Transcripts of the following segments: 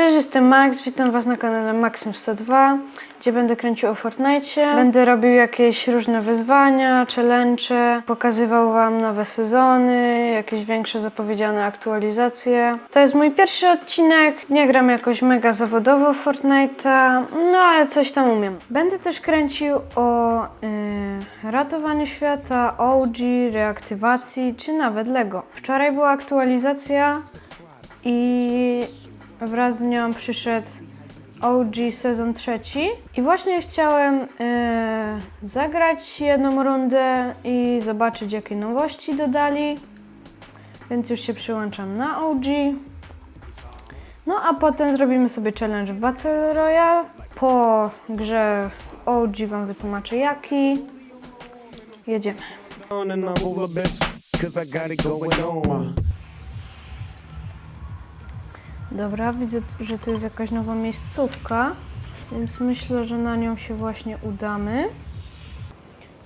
Cześć, jestem Max, witam Was na kanale Maxim102, gdzie będę kręcił o Fortnite. Będę robił jakieś różne wyzwania, challenge, pokazywał Wam nowe sezony, jakieś większe zapowiedziane aktualizacje. To jest mój pierwszy odcinek, nie gram jakoś mega zawodowo Fortnite'a, no ale coś tam umiem. Będę też kręcił o yy, ratowaniu świata, OG, reaktywacji, czy nawet LEGO. Wczoraj była aktualizacja i wraz z nią przyszedł OG sezon trzeci. I właśnie chciałem e, zagrać jedną rundę i zobaczyć, jakie nowości dodali. Więc już się przyłączam na OG. No a potem zrobimy sobie challenge Battle Royale. Po grze w OG Wam wytłumaczę jaki. Jedziemy. Dobra, widzę, że tu jest jakaś nowa miejscówka, więc myślę, że na nią się właśnie udamy.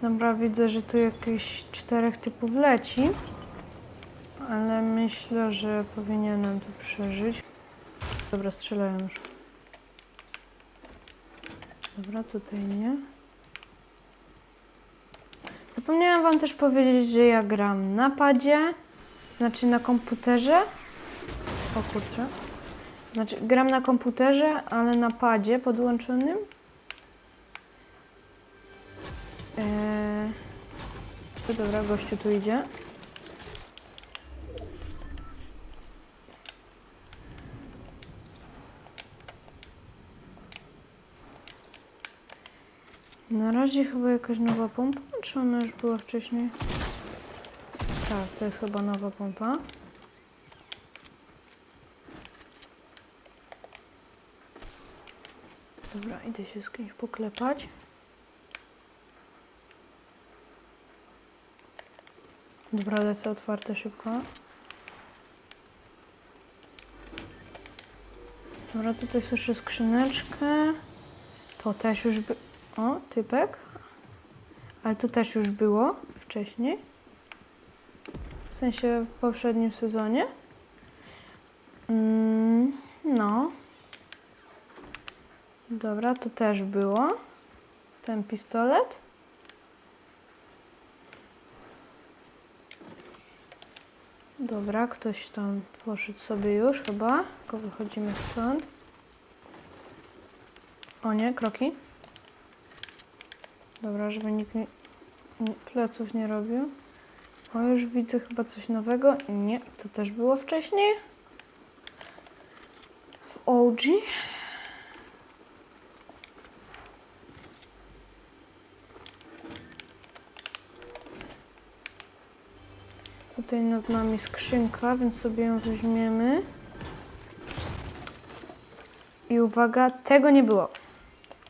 Dobra, widzę, że tu jakieś czterech typów leci, ale myślę, że powinienem tu przeżyć. Dobra, strzelają już. Dobra, tutaj nie. Zapomniałam Wam też powiedzieć, że ja gram na padzie, znaczy na komputerze. O kurczę. Znaczy, gram na komputerze, ale na padzie podłączonym. Eee... no Dobra, gościu tu idzie. Na razie chyba jakaś nowa pompa, czy ona już była wcześniej? Tak, to jest chyba nowa pompa. Dobra, idę się z kimś poklepać. Dobra, lecę otwarte szybko. Dobra, tutaj słyszę skrzyneczkę. To też już by... O, typek. Ale to też już było wcześniej. W sensie w poprzednim sezonie. Mm, no. Dobra, to też było. Ten pistolet. Dobra, ktoś tam poszedł sobie już chyba. Tylko wychodzimy stąd. O nie, kroki. Dobra, żeby nikt mi pleców nie robił. O, już widzę chyba coś nowego. Nie, to też było wcześniej. W OG. Tutaj nad nami skrzynka, więc sobie ją weźmiemy. I uwaga, tego nie było.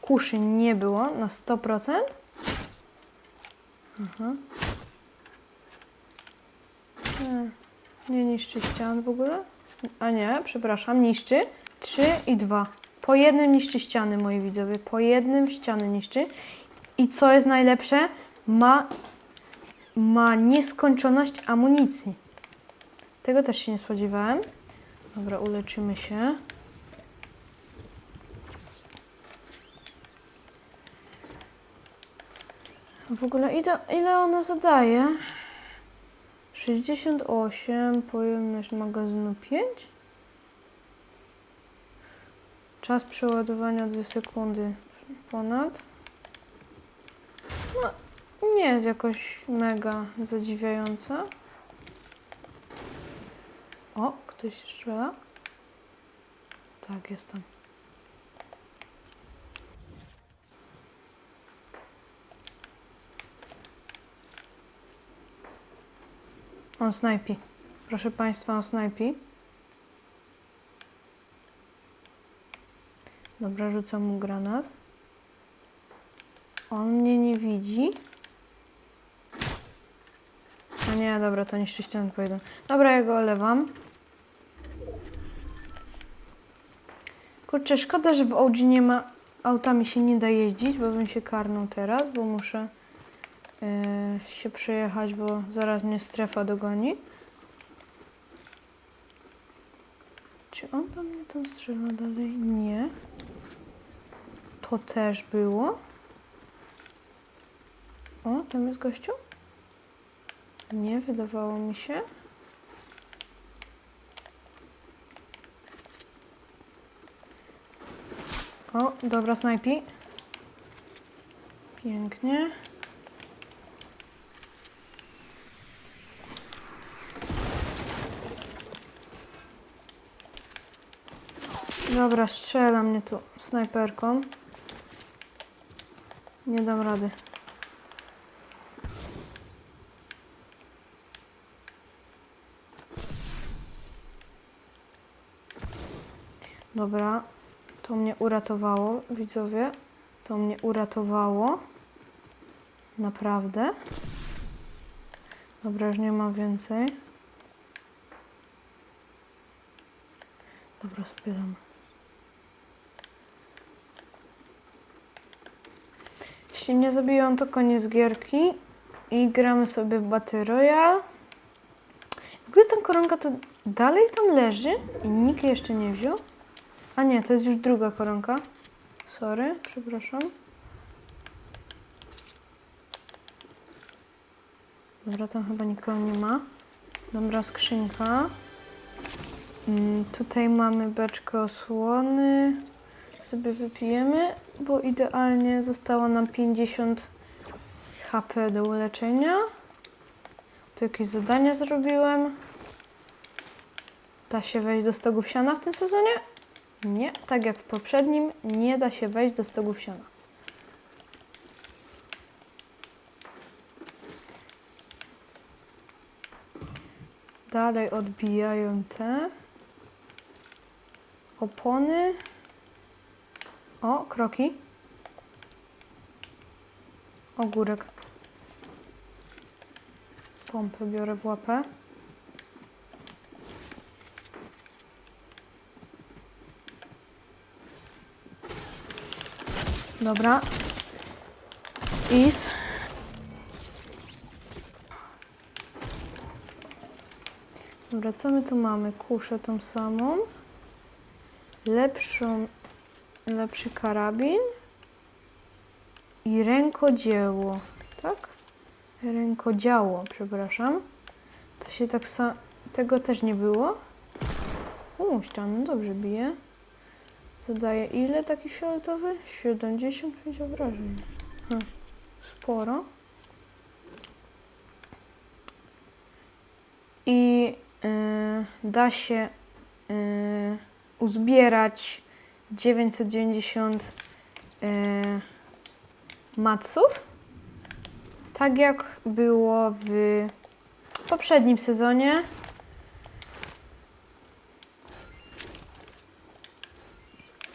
Kuszy nie było na 100%. Aha. Nie, nie niszczy ścian w ogóle. A nie, przepraszam, niszczy. 3 i 2. Po jednym niszczy ściany, moi widzowie. Po jednym ściany niszczy. I co jest najlepsze? Ma ma nieskończoność amunicji. Tego też się nie spodziewałem. Dobra, uleczymy się. W ogóle ile, ile ona zadaje? 68, pojemność magazynu 5. Czas przeładowania 2 sekundy ponad. Nie jest jakoś mega zadziwiająca. O, ktoś strzela. Tak, jestem. On snajpi. Proszę Państwa, on snajpi. Dobra, rzucam mu granat. On mnie nie widzi. A nie, dobra, to niszczy ścianę pojedą. Dobra, ja go olewam. Kurczę, szkoda, że w OG nie ma... Autami się nie da jeździć, bo bym się karnął teraz, bo muszę e, się przejechać, bo zaraz mnie strefa dogoni. Czy Czy on do mnie tam strzela dalej? Nie. To też było. O, tam jest gościu? Nie, wydawało mi się. O, dobra, snajpi. Pięknie. Dobra, strzela mnie tu snajperką. Nie dam rady. Dobra, to mnie uratowało, widzowie. To mnie uratowało. Naprawdę. Dobra, już nie mam więcej. Dobra, spylam. Jeśli mnie zabiją, to koniec gierki. I gramy sobie w Battle Royale. W ogóle koronka to dalej tam leży i nikt jeszcze nie wziął. A nie, to jest już druga koronka. Sorry, przepraszam. Dobra, tam chyba nikogo nie ma. Dobra, skrzynka. Mm, tutaj mamy beczkę osłony. Sobie wypijemy, bo idealnie zostało nam 50 HP do uleczenia. Tu jakieś zadania zrobiłem. Da się wejść do stogów siana w tym sezonie? Nie, tak jak w poprzednim, nie da się wejść do stogów siana. Dalej odbijają te opony. O, kroki. Ogórek. Pompę biorę w łapę. Dobra. Is. Dobra, co my tu mamy? Kuszę tą samą. Lepszą, lepszy karabin. I rękodzieło, tak? Rękodziało, przepraszam. To się tak samo... Tego też nie było. U, ściany dobrze bije. Zadaje ile taki fioletowy? 75 obrażeń. Hm, sporo. I y, da się y, uzbierać 990 y, maców. Tak jak było w poprzednim sezonie.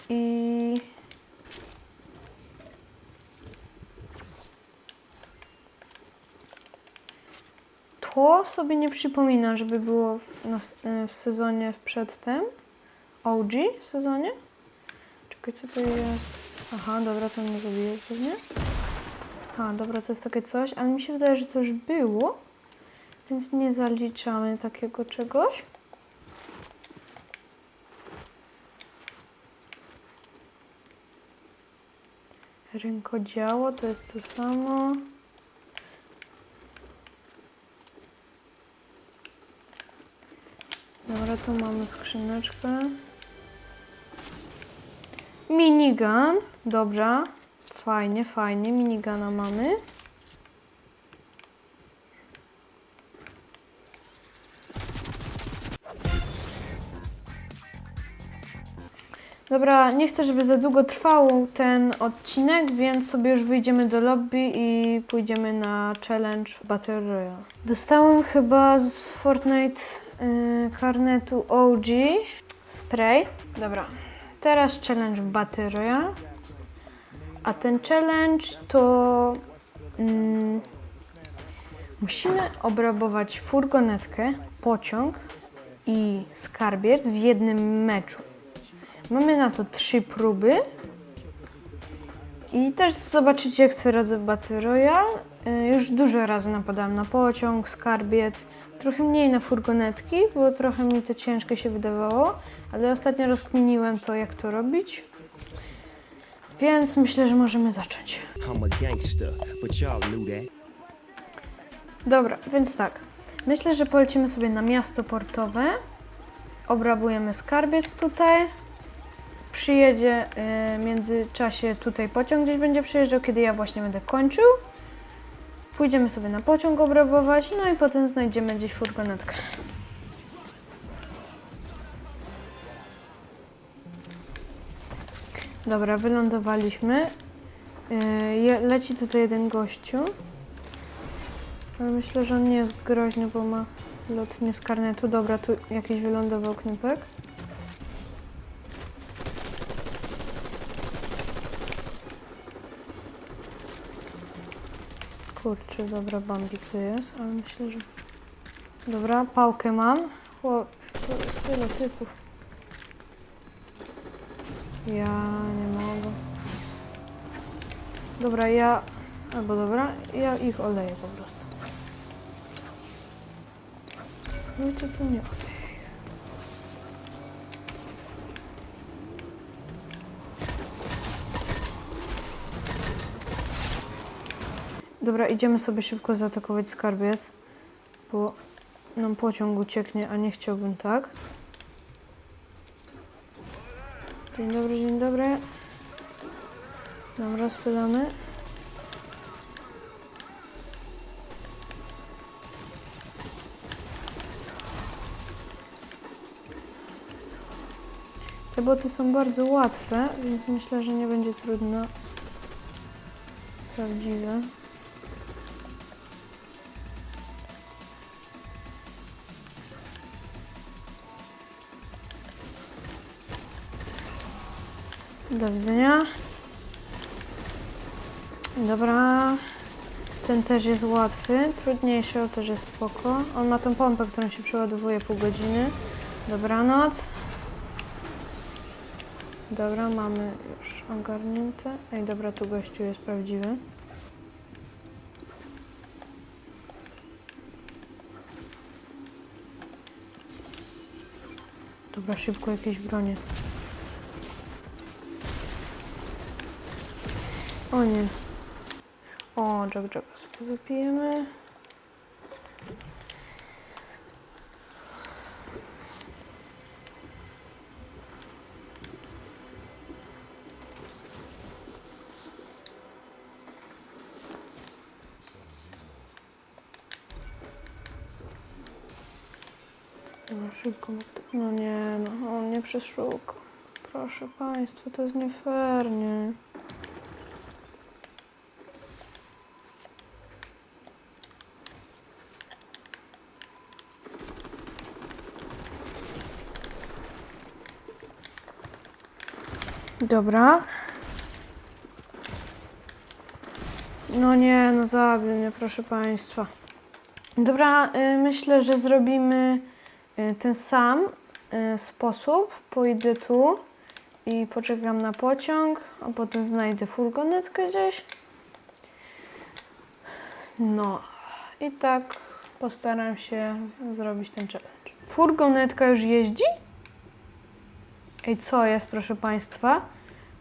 I to sobie nie przypominam, żeby było w, e, w sezonie przedtem. OG sezonie. Czekaj, co to jest? Aha, dobra, to mnie zabije pewnie. A, dobra, to jest takie coś, ale mi się wydaje, że to już było, więc nie zaliczamy takiego czegoś. Rękodzieło to jest to samo. Dobra, tu mamy skrzyneczkę. Minigun. Dobrze. Fajnie, fajnie. Minigana mamy. Dobra, nie chcę, żeby za długo trwał ten odcinek, więc sobie już wyjdziemy do lobby i pójdziemy na challenge Battle Royale. Dostałem chyba z Fortnite y, karnetu OG spray. Dobra, teraz challenge Battle Royale. A ten challenge to mm, musimy obrabować furgonetkę, pociąg i skarbiec w jednym meczu. Mamy na to trzy próby. I też zobaczycie, jak sobie radzę w Battle Royale. Y, Już dużo razy napadałam na pociąg, skarbiec, trochę mniej na furgonetki, bo trochę mi to ciężko się wydawało, ale ostatnio rozkminiłem to, jak to robić. Więc myślę, że możemy zacząć. Dobra, więc tak. Myślę, że polecimy sobie na miasto portowe. Obrabujemy skarbiec tutaj. Przyjedzie y, w międzyczasie tutaj pociąg gdzieś będzie przyjeżdżał, kiedy ja właśnie będę kończył. Pójdziemy sobie na pociąg obrabować, no i potem znajdziemy gdzieś furgonetkę. Dobra, wylądowaliśmy. Y, leci tutaj jeden gościu. Ale myślę, że on nie jest groźny, bo ma lotnie z karnetu. Dobra, tu jakiś wylądował knypek. Kurczę, dobra, Bambik to jest, ale myślę, że... Dobra, pałkę mam. O, to jest tyle typów. Ja nie mogę. Dobra, ja... Albo dobra, ja ich oleję po prostu. Wiecie co, nie oleję. Dobra, idziemy sobie szybko zaatakować skarbiec, bo nam pociąg ucieknie, a nie chciałbym tak. Dzień dobry, dzień dobry. Dobra, spylamy. Te boty są bardzo łatwe, więc myślę, że nie będzie trudno. Prawdziwe. Do widzenia. Dobra. Ten też jest łatwy. Trudniejszy, ale też jest spoko. On ma tą pompę, którą się przeładowuje pół godziny. Dobranoc. Dobra, mamy już ogarnięte. Ej, dobra, tu gościu jest prawdziwy. Dobra, szybko jakieś bronie. O nie. O, Jack Jack sobie wypijemy. No szybko. No nie, no on nie przeszukał. Proszę Państwa, to jest nie? Dobra. No nie, no zabił mnie, proszę Państwa. Dobra, y, myślę, że zrobimy y, ten sam y, sposób. Pójdę tu i poczekam na pociąg, a potem znajdę furgonetkę gdzieś. No i tak postaram się zrobić ten challenge. Furgonetka już jeździ? Ej, co jest, proszę Państwa?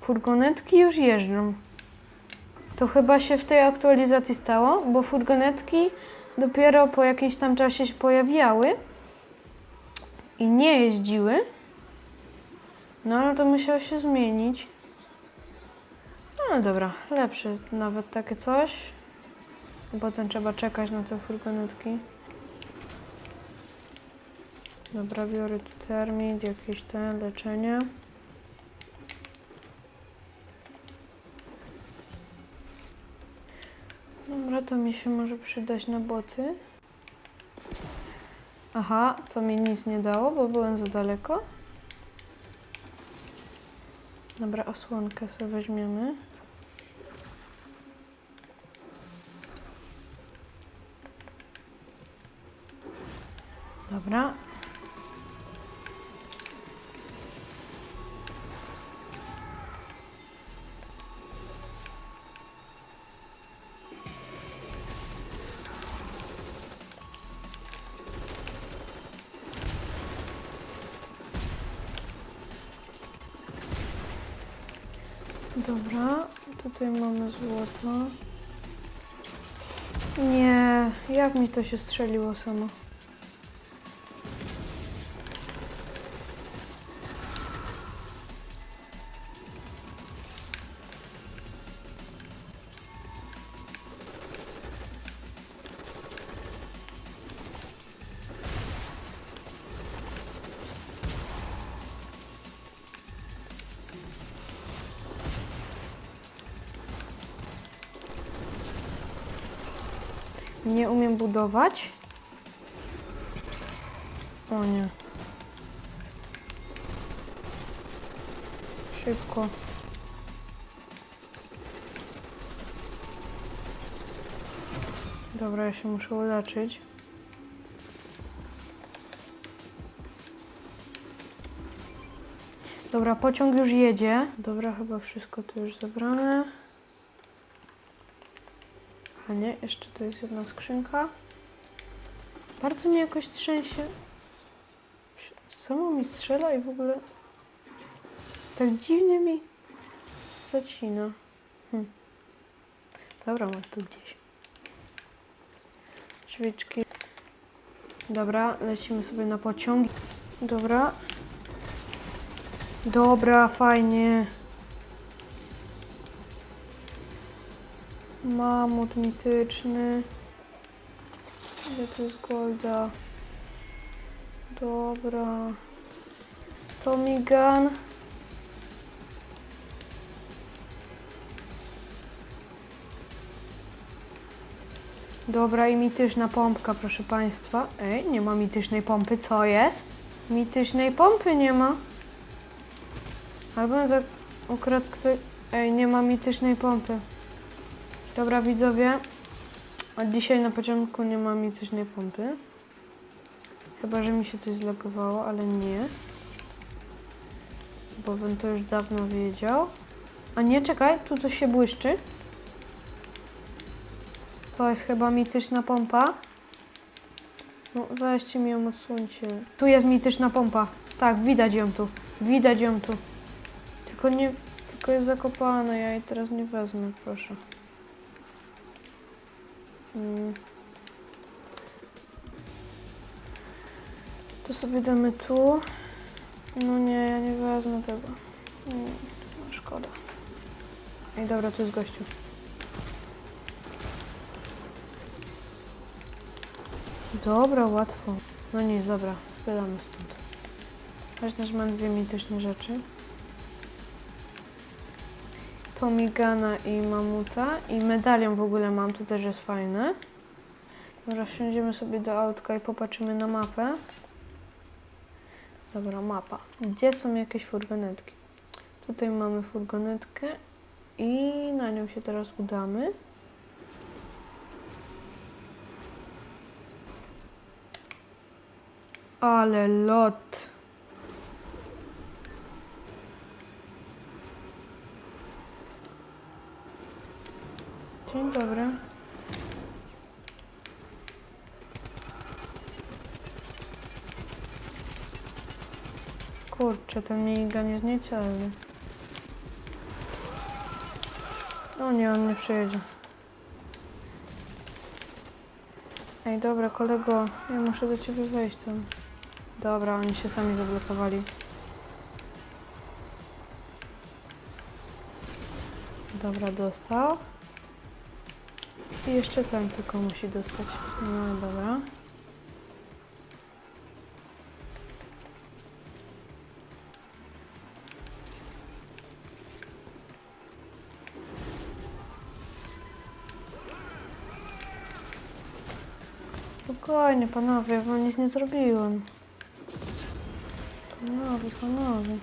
Furgonetki już jeżdżą. To chyba się w tej aktualizacji stało, bo furgonetki dopiero po jakimś tam czasie się pojawiały i nie jeździły. No ale to musiało się zmienić. No dobra, lepsze nawet takie coś. Potem trzeba czekać na te furgonetki. Dobra, biorę tu termit, jakieś te leczenie. Dobra, to mi się może przydać na boty. Aha, to mi nic nie dało, bo byłem za daleko. Dobra, osłonkę sobie weźmiemy. Dobra. Dobra, tutaj mamy złoto. Nie, jak mi to się strzeliło samo? Nie umiem budować. O nie. Szybko. Dobra, ja się muszę uleczyć. Dobra, pociąg już jedzie. Dobra, chyba wszystko tu już zebrane. A nie, jeszcze tu jest jedna skrzynka. Bardzo mnie jakoś trzęsie. Samo mi strzela i w ogóle tak dziwnie mi zacina. Hm. Dobra, mam tu gdzieś. Drzwiczki. Dobra, lecimy sobie na pociąg. Dobra. Dobra, fajnie. Mamut mityczny. Ile to jest golda? Dobra. Tommy Gun. Dobra i mityczna pompka, proszę Państwa. Ej, nie ma mitycznej pompy, co jest? Mitycznej pompy nie ma. Albo za... ukradł ktoś... Ej, nie ma mitycznej pompy. Dobra widzowie, od dzisiaj na początku nie ma mitycznej pompy. Chyba, że mi się coś zlogowało, ale nie. Bo bym to już dawno wiedział. A nie, czekaj, tu coś się błyszczy. To jest chyba mityczna pompa. No, weźcie mi ją odsuńcie. Tu jest mityczna pompa. Tak, widać ją tu. Widać ją tu. Tylko nie... Tylko jest zakopana, ja jej teraz nie wezmę, proszę. Mm. To sobie damy tu. No nie, ja nie wezmę tego. Nie, szkoda. Ej, dobra, tu jest gościu. Dobra, łatwo. No nic, dobra, spylamy stąd. Że mam dwie mityczne rzeczy. Tomigana i Mamuta. I medalion w ogóle mam, to też jest fajne. Dobra, wsiądziemy sobie do autka i popatrzymy na mapę. Dobra, mapa. Gdzie są jakieś furgonetki? Tutaj mamy furgonetkę i na nią się teraz udamy. Ale lot. Dzień dobry. Kurczę, ten minigun jest niecelny. O nie, on nie przyjedzie. Ej, dobra, kolego, ja muszę do ciebie wejść tam. Dobra, oni się sami zablokowali. Dobra, dostał. I jeszcze ten tylko musi dostać. No dobra. Spokojnie, panowie, wam nic nie zrobiłem. Panowie, panowie.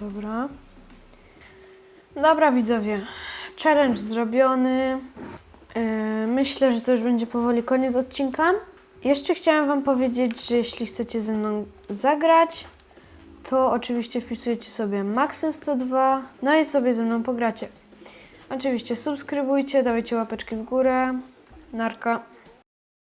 Dobra. Dobra, widzowie. Challenge zrobiony. Yy, myślę, że to już będzie powoli koniec odcinka. Jeszcze chciałam Wam powiedzieć, że jeśli chcecie ze mną zagrać, to oczywiście wpisujecie sobie Maxim 102, no i sobie ze mną pogracie. Oczywiście subskrybujcie, dawajcie łapeczki w górę. Narka.